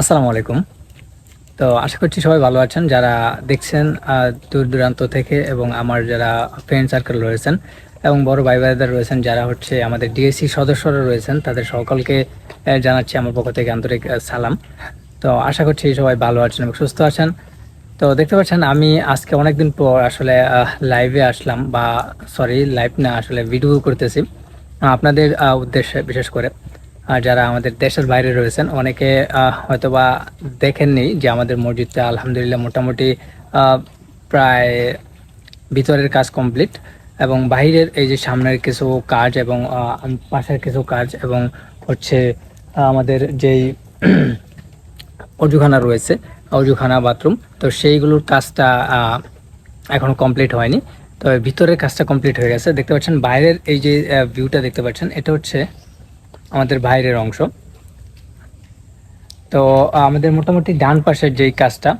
আসসালামু আলাইকুম। তো আশা করছি সবাই ভালো আছেন। যারা দেখছেন দূর দূরান্ত থেকে এবং আমার যারা ফ্রেন্ড সার্কেল রয়েছেন এবং বড় ভাই ভাইদের রয়েছেন, যারা হচ্ছে আমাদের ডিএসসি সদস্যরা রয়েছেন, তাদের সকলকে জানাচ্ছি আমার পক্ষ থেকে আন্তরিক সালাম। তো আশা করছি সবাই ভালো আছেন এবং সুস্থ আছেন। তো দেখতে পাচ্ছেন, আমি আজকে অনেকদিন পর আসলে লাইভে আসলাম বা সরি লাইভ না, আসলে ভিডিও করতেছি। আপনাদের উদ্দেশ্যে বিশেষ করে। আর যারা আমাদের দেশের বাইরে রয়েছেন অনেকে হয়তোবা দেখেননি যে আমাদের মসজিদটা আলহামদুলিল্লাহ মোটামুটি প্রায় ভিতরের কাজ কমপ্লিট এবং বাইরের এই যে সামনের কিছু কাজ এবং পাশের কিছু কাজ এবং হচ্ছে আমাদের যেই অজুখানা রয়েছে অজুখানা বাথরুম তো সেইগুলোর কাজটা আহ, এখনও কমপ্লিট হয়নি। তো ভিতরের কাজটা কমপ্লিট হয়ে গেছে। দেখতে পাচ্ছেন বাইরের এই যে ভিউটা দেখতে পাচ্ছেন এটা হচ্ছে আমাদের বাইরের অংশ। তো আমাদের মোটামুটি ডান পাশের যেই কাজটা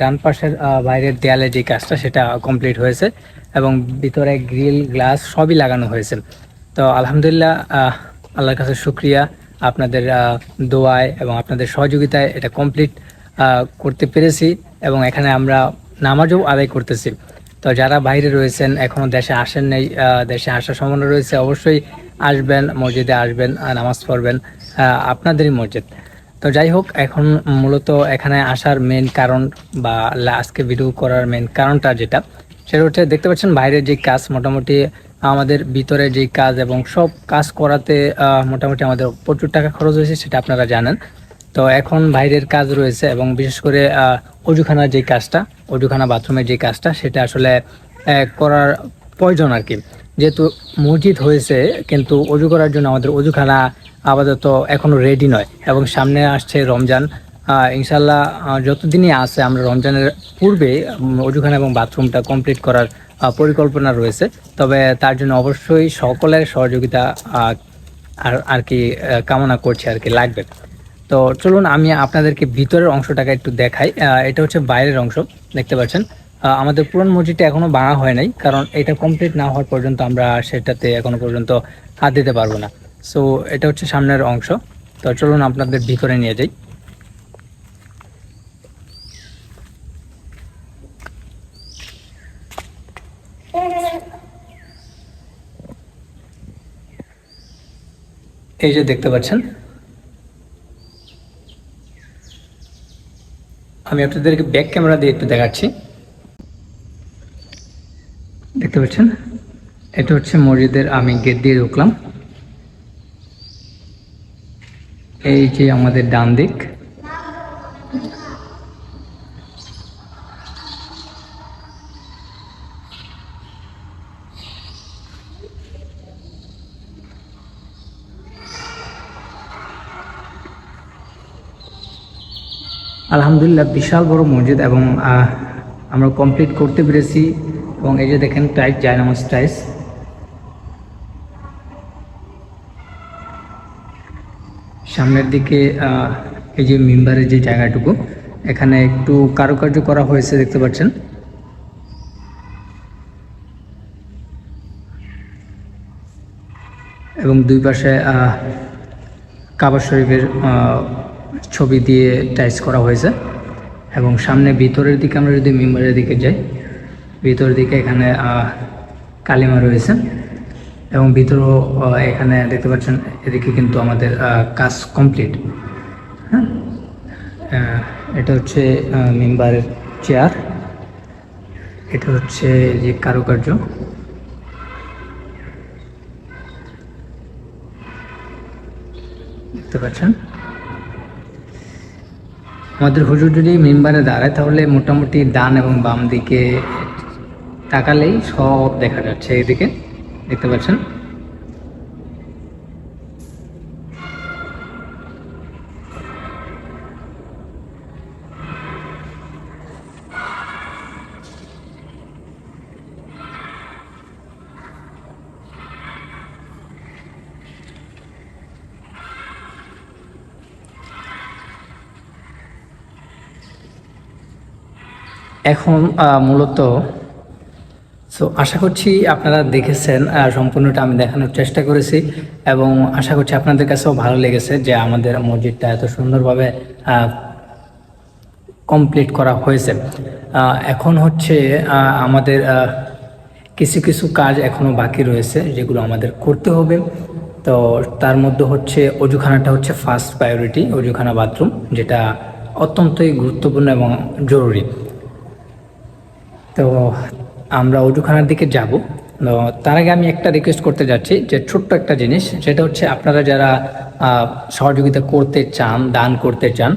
ডান পাশের বাইরের দেয়ালে যে কাজটা, সেটা কমপ্লিট হয়েছে এবং ভিতরে গ্রিল, গ্লাস সবই লাগানো হয়েছে। তো, আলহামদুলিল্লাহ আল্লাহর কাছে শুক্রিয়া। আপনাদের দোয়ায় এবং আপনাদের সহযোগিতায় এটা কমপ্লিট করতে পেরেছি এবং এখানে আমরা নামাজও আদায় করতেছি। তো, যারা বাইরে রয়েছেন, এখনও দেশে আসেন নেই দেশে আসার সম্ভাবনা রয়েছে, অবশ্যই আসবেন, মসজিদে আসবেন নামাজ পড়বেন আপনাদেরই মসজিদ। তো যাই হোক, এখন মূলত এখানে আসার মেন কারণ বা আজকে ভিডিও করার মেন কারণটা যেটা, সেটা হচ্ছে দেখতে পাচ্ছেন বাইরের যে কাজ মোটামুটি আমাদের ভিতরে যে কাজ এবং সব কাজ করাতে মোটামুটি আমাদের প্রচুর টাকা খরচ হয়েছে, সেটা আপনারা জানেন। তো এখন বাইরের কাজ রয়েছে এবং বিশেষ করে অজুখানার যে কাজটা, অজুখানা বাথরুমের যে কাজটা, সেটা আসলে করার প্রয়োজন আর কি। যেহেতু মসজিদ হয়েছে, কিন্তু অজু করার জন্য আমাদের অজুখানা আপাতত এখনও রেডি নয় এবং সামনে আসছে রমজান। ইনশাল্লাহ যতদিনই আছে, আমরা রমজানের পূর্বে অজুখানা এবং বাথরুমটা কমপ্লিট করার পরিকল্পনা রয়েছে। তবে তার জন্য অবশ্যই সকলের সহযোগিতা আর আর কি কামনা করছি আর কি, লাগবে। তো চলুন, আমি আপনাদেরকে ভিতরের অংশটাকে একটু দেখাই। এটা হচ্ছে বাইরের অংশ, দেখতে পাচ্ছেন? আমাদের পুরান মসজিদটা এখনও ভাঙা হয় নাই, কারণ এটা কমপ্লিট না হওয়ার পর্যন্ত আমরা সেটাতে এখনও পর্যন্ত হাত দিতে পারব না। সো এটা হচ্ছে সামনের অংশ। তো চলুন আপনাদের ভিতরে নিয়ে যাই। এই যে দেখতে পাচ্ছেন। আমি আপনাদেরকে ব্যাক ক্যামেরা দিয়ে একটু দেখাচ্ছি। দেখতে পাচ্ছেন? এটা হচ্ছে মসজিদের আমি গেট দিয়ে ঢুকলাম। এই যে আমাদের ডান দিক। আলহামদুলিল্লাহ, বিশাল বড় মসজিদ এবং আমরা কমপ্লিট করতে পেরেছি। এবং এই যে দেখেন টাইস জায়নামাজ টাইস সামনের দিকে এই যে মেম্বারের যে জায়গাটুকু, এখানে একটু কারুকার্য করা হয়েছে দেখতে পাচ্ছেন। এবং দুই পাশে কাবা শরীফের ছবি দিয়ে টাইস করা হয়েছে। এবং সামনে ভিতরের দিকে আমরা যদি মেম্বারের দিকে যাই ভিতরের দিকে এখানে কালিমা রয়েছে এবং ভিতরেও এখানে দেখতে পাচ্ছেন এদিকে কিন্তু আমাদের কাজ কমপ্লিট। হ্যাঁ? এটা হচ্ছে মেম্বারের চেয়ার। এটা হচ্ছে যে কারুকার্য। দেখতে পাচ্ছেন? আমাদের হুজুর যদি মেম্বারে দাঁড়ায়, তাহলে মোটামুটি ডান এবং বাম দিকে তাকালেই সব দেখা যাচ্ছে এদিকে। দেখতে পাচ্ছেন? এখন মূলত সো আশা করছি আপনারা দেখেছেন সম্পূর্ণটা আমি দেখানোর চেষ্টা করেছি এবং আশা করছি আপনাদের কাছেও ভালো লেগেছে যে আমাদের মসজিদটা এত সুন্দরভাবে কমপ্লিট করা হয়েছে। এখন হচ্ছে আমাদের কিছু কিছু কাজ এখনও বাকি রয়েছে যেগুলো আমাদের করতে হবে। তো তার মধ্যে হচ্ছে, অজুখানাটা হচ্ছে ফার্স্ট প্রায়োরিটি অজুখানা বাথরুম যেটা অত্যন্তই গুরুত্বপূর্ণ এবং জরুরি। তো আমরা অজুখানার দিকে যাব। তার আগে আমি একটা রিকোয়েস্ট করতে যাচ্ছি যে ছোট্ট একটা জিনিস, সেটা হচ্ছে আপনারা যারা সহযোগিতা করতে চান, দান করতে চান,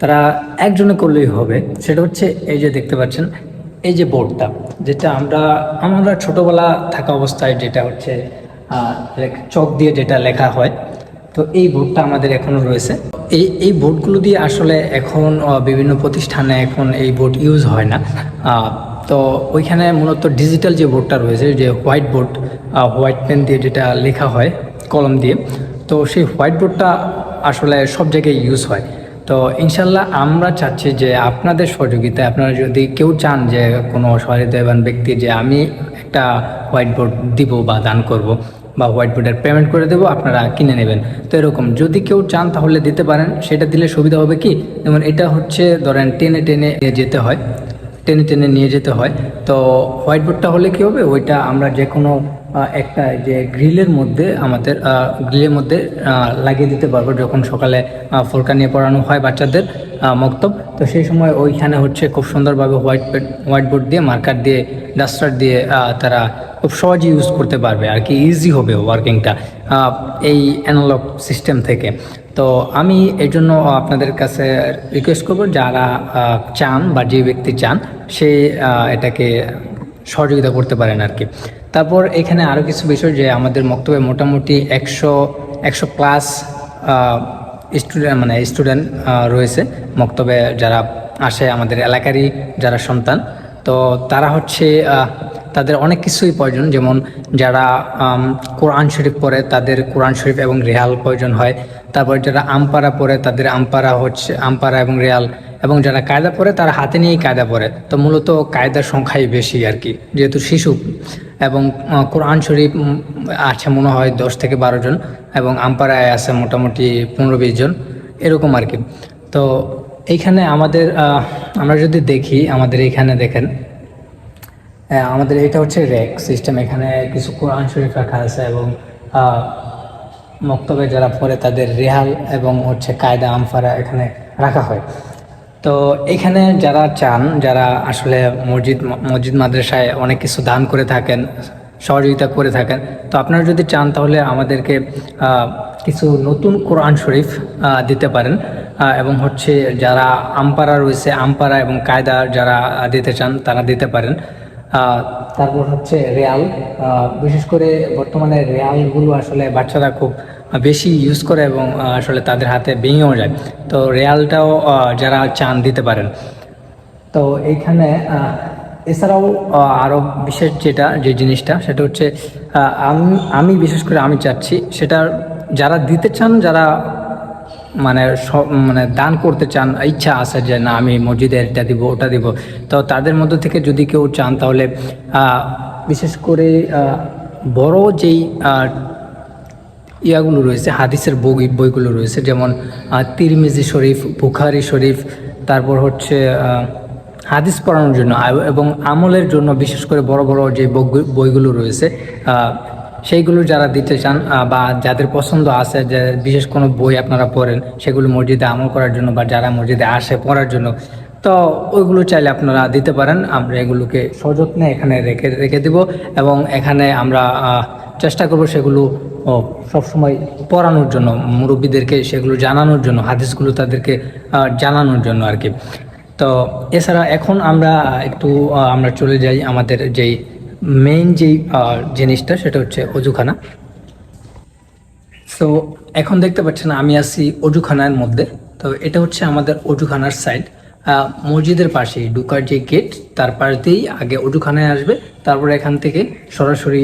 তারা একজনে করলেই হবে। সেটা হচ্ছে এই যে দেখতে পাচ্ছেন, এই যে বোর্ডটা, যেটা আমরা আমরা ছোটবেলা থাকা অবস্থায় যেটা হচ্ছে চক দিয়ে যেটা লেখা হয়, তো এই বোর্ডটা আমাদের এখনও রয়েছে। এই এই বোর্ডগুলো দিয়ে আসলে এখন বিভিন্ন প্রতিষ্ঠানে এখন এই বোর্ড ইউজ হয় না। তো ওইখানে মূলত ডিজিটাল যে বোর্ডটা রয়েছে, যে হোয়াইট বোর্ড হোয়াইট পেন দিয়ে যেটা লেখা হয়, কলম দিয়ে, তো সেই হোয়াইট বোর্ডটা আসলে সব জায়গায় ইউজ হয়। তো ইনশাল্লাহ আমরা চাচ্ছি যে আপনাদের সহযোগিতায় আপনারা যদি কেউ চান যে কোনো সহৃদয়বান ব্যক্তি যে আমি একটা হোয়াইট বোর্ড দিব বা দান করব বা হোয়াইট বোর্ডের পেমেন্ট করে দেবো, আপনারা কিনে নেবেন। তো এরকম যদি কেউ চান তাহলে দিতে পারেন। সেটা দিলে সুবিধা হবে কি? যেমন এটা হচ্ছে ধরেন টেনে টেনে যেতে হয়। টেনে টেনে নিয়ে যেতে হয়। তো হোয়াইট বোর্ডটা হলে কি হবে? ওইটা আমরা যে কোনো একটা যে গ্রিলের মধ্যে আমাদের গ্রিলের মধ্যে লাগিয়ে দিতে পারব যখন সকালে ফোরকা নিয়ে পড়ানো হয় বাচ্চাদের মক্তব। তো সেই সময় ওইখানে হচ্ছে খুব সুন্দরভাবে হোয়াইট হোয়াইট বোর্ড দিয়ে মার্কার দিয়ে, ডাস্টার দিয়ে তারা খুব সহজে ইউজ করতে পারবে। আর কি, ইজি হবে ওয়ার্কিংটা এই অ্যানালগ সিস্টেম থেকে। তো আমি এই জন্য আপনাদের কাছে রিকোয়েস্ট করব যারা চান বা যে ব্যক্তি চান, সে এটাকে সহযোগিতা করতে পারেন আর কি। তারপর এখানে আরও কিছু বিষয় যে আমাদের মক্তব্যে মোটামুটি একশো একশো প্লাস স্টুডেন্ট মানে স্টুডেন্ট রয়েছে। মক্তবে যারা আসে আমাদের এলাকারই যারা সন্তান, তো তারা হচ্ছে তাদের অনেক কিছুই প্রয়োজন। যেমন যারা কোরআন শরীফ পড়ে, তাদের কোরআন শরীফ এবং রেহাল প্রয়োজন হয়। তারপর যারা আমপারা পরে, তাদের আমপারা হচ্ছে আমপারা এবং রেয়াল। এবং যারা কায়দা পরে, তারা হাতে নিয়েই কায়দা পরে। তো মূলত কায়দার সংখ্যাই বেশি আর কি যেহেতু শিশু। এবং কোরআন শরীফ আছে মনে হয় দশ থেকে বারো জন, এবং আমপারায় আছে মোটামুটি পনেরো বিশ জন, এরকম আর কি তো এইখানে আমাদের আমরা যদি দেখি, আমাদের এইখানে দেখেন আমাদের এটা হচ্ছে র্যাক সিস্টেম। এখানে কিছু কোরআন শরীফ রাখা আছে এবং মক্তবে যারা পড়ে তাদের রেহাল এবং হচ্ছে কায়দা আমফারা এখানে রাখা হয়। তো এখানে যারা চান, যারা আসলে মসজিদ মসজিদ মাদ্রাসায় অনেক কিছু দান করে থাকেন, সহযোগিতা করে থাকেন, তো আপনারা যদি চান তাহলে আমাদেরকে কিছু নতুন কোরআন শরীফ দিতে পারেন। এবং হচ্ছে যারা আমপারা রয়েছে আমপারা এবং কায়দা যারা দিতে চান তারা দিতে পারেন। তারপর হচ্ছে রেয়াল বিশেষ করে বর্তমানে রেয়ালগুলো আসলে বাচ্চারা খুব বেশি ইউজ করে এবং আসলে তাদের হাতে ভেঙেও যায়। তো রেয়ালটাও যারা চান দিতে পারেন। তো এইখানে এছাড়াও আরও বিশেষ যেটা, যে জিনিসটা, সেটা হচ্ছে আমি আমি বিশেষ করে আমি চাচ্ছি সেটা যারা দিতে চান, যারা মানে সব মানে দান করতে চান, ইচ্ছা আছে যে না, আমি মসজিদে এটা দিব, ওটা দিব, তো তাদের মধ্যে থেকে যদি কেউ চান, তাহলে বিশেষ করে বড় যেই ইয়াগুলো রয়েছে, হাদিসের বই বইগুলো রয়েছে, যেমন তিরমিজি শরীফ, বুখারি শরীফ, তারপর হচ্ছে হাদিস পড়ানোর জন্য এবং আমলের জন্য বিশেষ করে বড় বড় যে বই- বইগুলো রয়েছে সেইগুলো যারা দিতে চান বা যাদের পছন্দ আছে, যে বিশেষ কোনো বই আপনারা পড়েন, সেগুলো মসজিদে আমল করার জন্য বা যারা মসজিদে আসে পড়ার জন্য, তো ওইগুলো চাইলে আপনারা দিতে পারেন, আমরা এগুলোকে সযত্নে এখানে রেখে রেখে দিব, এবং এখানে আমরা চেষ্টা করব সেগুলো সবসময় পড়ানোর জন্য, মুরব্বীদেরকে সেগুলো জানানোর জন্য, হাদিসগুলো তাদেরকে জানানোর জন্য আর কি। তো এছাড়া এখন আমরা একটু আমরা চলে যাই আমাদের যেই মেইন যেই জিনিসটা, সেটা হচ্ছে অজুখানা। সো এখন দেখতে পাচ্ছেন আমি আছি অজুখানার মধ্যে। তো এটা হচ্ছে আমাদের অজুখানার সাইড মসজিদের পাশেই ঢুকার যে গেট তার পাশ দিয়েই আগে অজুখানায় আসবে, তারপরে এখান থেকে সরাসরি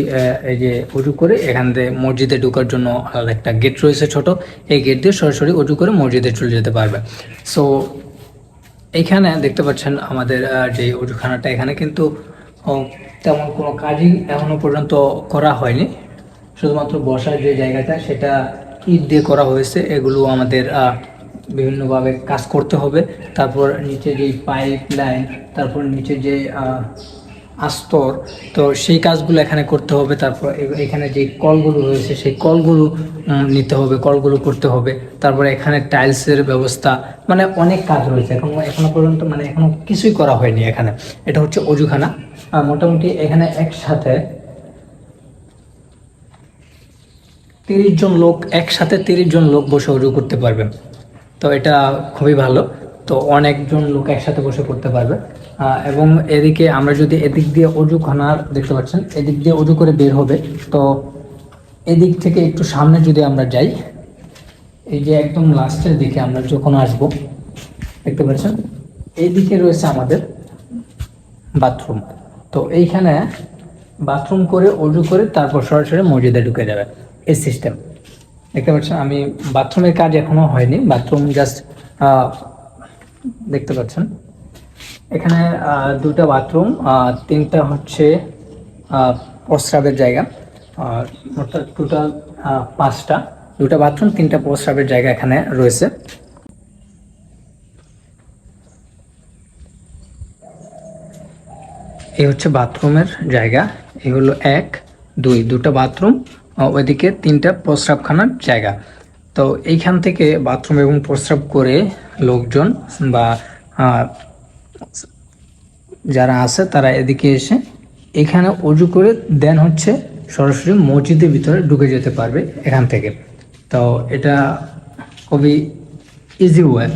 এই যে অজু করে এখান থেকে মসজিদে ঢুকার জন্য আলাদা একটা গেট রয়েছে ছোট। এই গেট দিয়ে সরাসরি অজু করে মসজিদে চলে যেতে পারবে। সো এখানে দেখতে পাচ্ছেন আমাদের যে অজুখানাটা, এখানে কিন্তু তেমন কোনো কাজই এখনও পর্যন্ত করা হয়নি। শুধুমাত্র বসার যে জায়গাটা, সেটা ইট দিয়ে করা হয়েছে। এগুলো আমাদের বিভিন্নভাবে কাজ করতে হবে। তারপর নিচে যে পাইপ লাইন তারপর নিচে যে আস্তর, তো সেই কাজগুলো এখানে করতে হবে। তারপর এখানে যে কলগুলো রয়েছে, সেই কলগুলো নিতে হবে, কলগুলো করতে হবে। তারপরে এখানে টাইলসের ব্যবস্থা মানে অনেক কাজ রয়েছে। এখন, এখনও পর্যন্ত মানে এখনও কিছুই করা হয়নি এখানে। এটা হচ্ছে অজুখানা। আর মোটামুটি এখানে একসাথে তিরিশ জন লোক, একসাথে তিরিশ জন লোক বসে অজু করতে পারবে। তো এটা খুবই ভালো। তো অনেকজন লোক একসাথে বসে করতে পারবে। এবং এদিকে আমরা যদি এদিক দিয়ে অজু খানার দেখতে পাচ্ছেন, এদিক দিয়ে অজু করে বের হবে। তো এদিক থেকে একটু সামনে যদি আমরা যাই, এই যে একদম লাস্টের দিকে আমরা যখন আসব, দেখতে পাচ্ছেন? এইদিকে রয়েছে আমাদের বাথরুম। তো এইখানে বাথরুম করে, অজু করে, তারপর সরাসরি মসজিদে ঢুকে যাবে। এই সিস্টেম দেখতে পাচ্ছেন, আমি বাথরুমের কাজ এখনও হয়নি, বাথরুম জাস্ট দেখতে পাচ্ছেন। এখানে দুটো বাথরুম তিনটা হচ্ছে প্রস্রাবের জায়গা, আর টোটাল পাঁচটা। দুটা বাথরুম, তিনটা প্রস্রাবের জায়গা এখানে রয়েছে। এই হচ্ছে বাথরুমের জায়গা, এই হলো এক, দুই, দুটা বাথরুম ওইদিকে তিনটা প্রস্রাবখানার জায়গা। তো এইখান থেকে বাথরুম এবং প্রস্রাব করে লোকজন বা যারা আছে তারা এদিকে এসে এখানে অজু করে দেন হচ্ছে সরাসরি মসজিদের ভিতরে ঢুকে যেতে পারবে এখান থেকে। তো এটা খুবই ইজি ওয়ে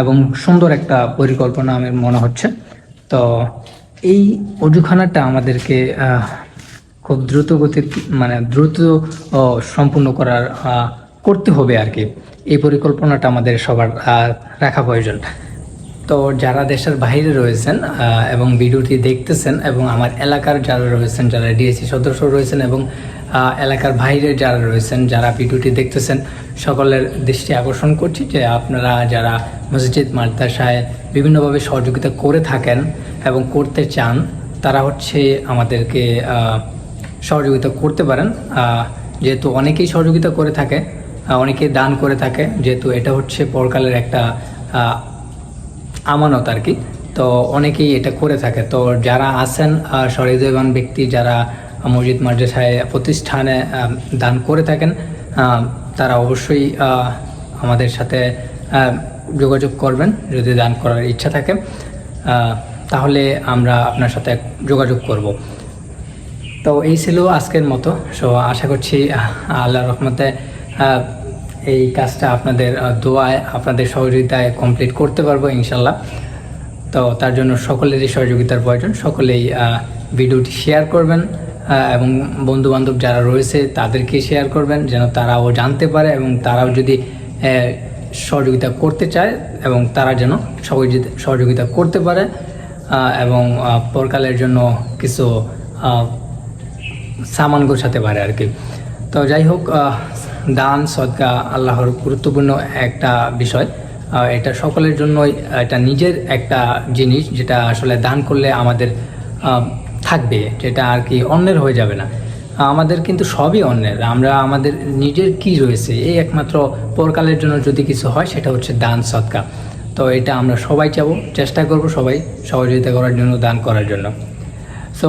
এবং সুন্দর একটা পরিকল্পনা আমার মনে হচ্ছে। তো এই অজুখানাটা আমাদেরকে খুব দ্রুত গতি মানে দ্রুত সম্পূর্ণ করার করতে হবে আর কি। এই পরিকল্পনাটা আমাদের সবার রাখা প্রয়োজন। তো যারা দেশের বাইরে রয়েছেন এবং ভিডিওটি দেখতেছেন, এবং আমার এলাকার যারা রয়েছেন, যারা ডিএসসি সদস্য রয়েছেন, এবং এলাকার বাইরে যারা রয়েছেন, যারা ভিডিওটি দেখতেছেন, সকলের দৃষ্টি আকর্ষণ করছি যে আপনারা যারা মসজিদ, মাদ্রাসায় বিভিন্নভাবে সহযোগিতা করে থাকেন এবং করতে চান, তারা হচ্ছে আমাদেরকে সহযোগিতা করতে পারেন। যেহেতু অনেকেই সহযোগিতা করে থাকে আহ, অনেকেই দান করে থাকে যেহেতু এটা হচ্ছে পরকালের একটা আমানত আর কি। তো অনেকেই এটা করে থাকে। তো যারা আছেন আহ, সহৃদয়বান ব্যক্তি যারা মসজিদ মাদ্রাসায় প্রতিষ্ঠানে দান করে থাকেন তারা অবশ্যই আমাদের সাথে যোগাযোগ করবেন যদি দান করার ইচ্ছা থাকে। তাহলে আমরা আপনার সাথে যোগাযোগ করব। তো এই ছিল আজকের মতো। সো আশা করছি আল্লাহ রহমতে এই কাজটা আপনাদের দোয়ায়, আপনাদের সহযোগিতায় কমপ্লিট করতে পারব, ইনশাল্লাহ। তো তার জন্য সকলেরই সহযোগিতার প্রয়োজন। সকলেই ভিডিওটি শেয়ার করবেন এবং বন্ধু বান্ধব যারা রয়েছে, তাদেরকে শেয়ার করবেন, যেন তারাও জানতে পারে এবং তারাও যদি সহযোগিতা করতে চায়, এবং তারা যেন সহযোগিতা করতে পারে এবং পরকালের জন্য কিছু সামান গোছাতে পারে আর কি। তো যাই হোক দান, সদকা আল্লাহর গুরুত্বপূর্ণ একটা বিষয়। এটা সকলের জন্যই, এটা নিজের একটা জিনিস যেটা আসলে দান করলে আমাদের থাকবে, যেটা আর কি অন্যের হয়ে যাবে না। আমাদের কিন্তু সবই অন্যের। আমরা, আমাদের নিজের কি রয়েছে, এই একমাত্র পরকালের জন্য যদি কিছু হয়, সেটা হচ্ছে দান, সদকা। তো এটা আমরা সবাই চাবো, চেষ্টা করব সবাই সহযোগিতা করার জন্য, দান করার জন্য। সো